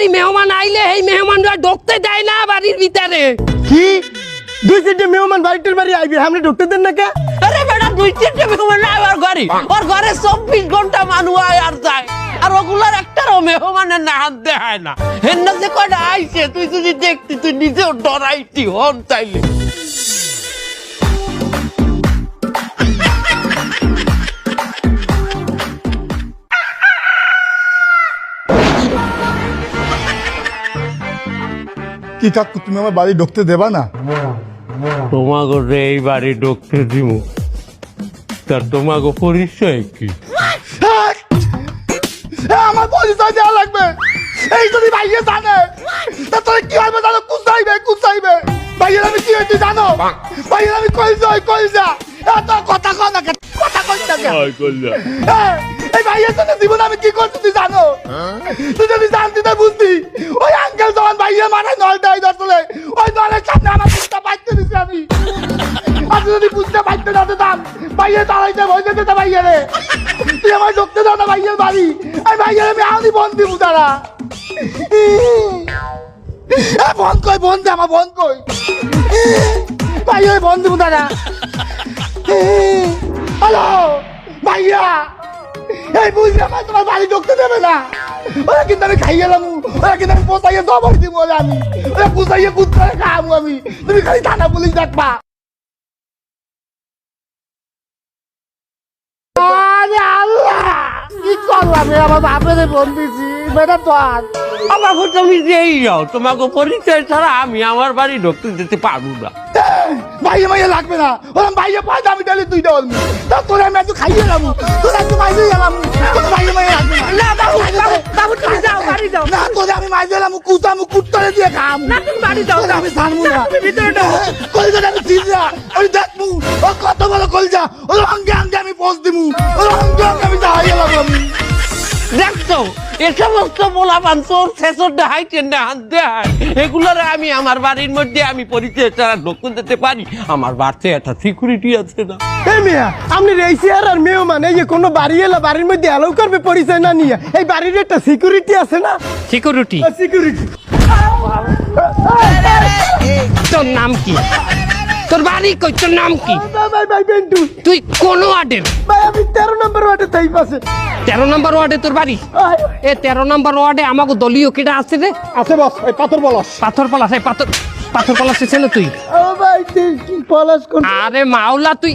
বাড়ি মেহমান আইলে এই মেহমানরা ঢুকতে দেয় না বাড়ির ভিতরে। কি? দুই তিনটে মেহমান বাড়িটার বাড়ি আইবি আমরা ঢুকতে দেন না কে? আরে বেটা দুই তিনটে মেহমান আয় ওর ঘরে। ওর ঘরে চব্বিশ ঘণ্টা মানুষ আয় আর যায়। আর ওগুলার একটারও মেহমানের না হাত দেয় না। হেন্না যে কয়টা আইছে তুই যদি দেখতি তুই নিজেও ডরাইতি হন তাইলে। কি কাকু তুমি আমার বাড়ি ঢুকতে দেবা না? তোমাকে এই বাড়ি ঢুকতে দিব তার তোমাকে পরিচয় কি? হ্যাঁ, আমার পরিচয় দেওয়া লাগবে। এই যদি ভাইয়ে জানে। তা তোর কি হবে জানো? কুচাইবে কুচাইবে। ভাইয়ের আমি কি হয়েছি জানো? ভাইয়ের আমি কই যাই কই যা এত কথা কয় না? কথা কই না? হ্যাঁ, এই ভাইয়ের জন্য জীবন আমি কি করছি তুই জানো? তুই যদি জানতি না বুঝতি। ওই আঙ্কেল যখন ভাইয়ের মাথায় নল দেয় দর্শলে ওই নলের সামনে আমার বুঝতে পারতে দিছি আমি। আমি যদি বুঝতে পারতে না দিতাম ভাইয়ের দাঁড়াইতে ভয় যেতে ভাইয়ের রে তুই আমার ঢুকতে দাও না ভাইয়ের বাড়ি। এই ভাইয়ের আমি আনি বন দিব তারা বন কই বন দে আমার বন কই ভাইয়ের বন দিব তারা হ্যালো, ভাইয়া। এই বুঝলে আমার তোমার বাড়ি ঢুকতে দেবে না। ওরা কিন্তু আমি খাইয়ে এলাম ওরা কিন্তু আমি পোষাইয়ে জবর দিব আমি। ওরা পুষাইয়ে করে খাওয়াবো আমি। তুমি খালি থানা পুলিশ আল্লাহ কি করলাম আমার বাপের ফোন দিছি বেটা তো আমাকে তুমি যেই যাও। তোমাকে পরিচয় ছাড়া আমি আমার বাড়ি ঢুকতে দিতে পারব না। লাগবে না। ওরা পাঁচ আমি তাহলে তুই দেওয়াল তোরা আমি একটু খাইয়ে এলাম তোরা একটু মাইরে গেলাম বাড়ি যাও না তোরে আমি মাইরে এলাম কুতামু কুত্তরে দিয়ে খাম। না তুমি বাড়ি যাও আমি ছাড়বো না। তুমি ভিতরে ঢোকো। আমি ওই ও কত বড় কলজা ওর অঙ্গে অঙ্গে আমি পোষ দিমু ওর অঙ্গে অঙ্গে আমি দাঁড়িয়ে গেলাম আমি দেখছ? এ সমস্ত মোলাপান তোর শেষর হাইটেন না হাত দেয় এগুলোর আমি আমার বাড়ির মধ্যে আমি পরিচয় ছাড়া ঢুকতে দিতে পারি। আমার বাড়িতে একটা সিকিউরিটি আছে না। এই মিয়া আপনি আর এই কোনো বাড়ি এলো বাড়ির মধ্যে অ্যালাউ করবে পরিচয় না নিয়ে এই বাড়ির একটা সিকিউরিটি আছে না? সিকিউরিটি সিকিউরিটি তোর নাম কি? তোর বাড়ি কই? তোর নাম কি? ভাই ভাই বেন্টু। তুই কোন ওয়ার্ডের? ভাই আমি তেরো নম্বর ওয়ার্ডে তাই পাশে তেরো নম্বর ওয়ার্ডে তোর বাড়ি? এ তেরো নম্বর ওয়ার্ডে আমাকে দলীয় কিটা আছে রে? আছে বস এই পাথর পলাস পাথর পলাশ এই পাথর পাথর পলাশ ছিল তুই? ও ভাই তুই পলাশ কোন আরে মাওলা তুই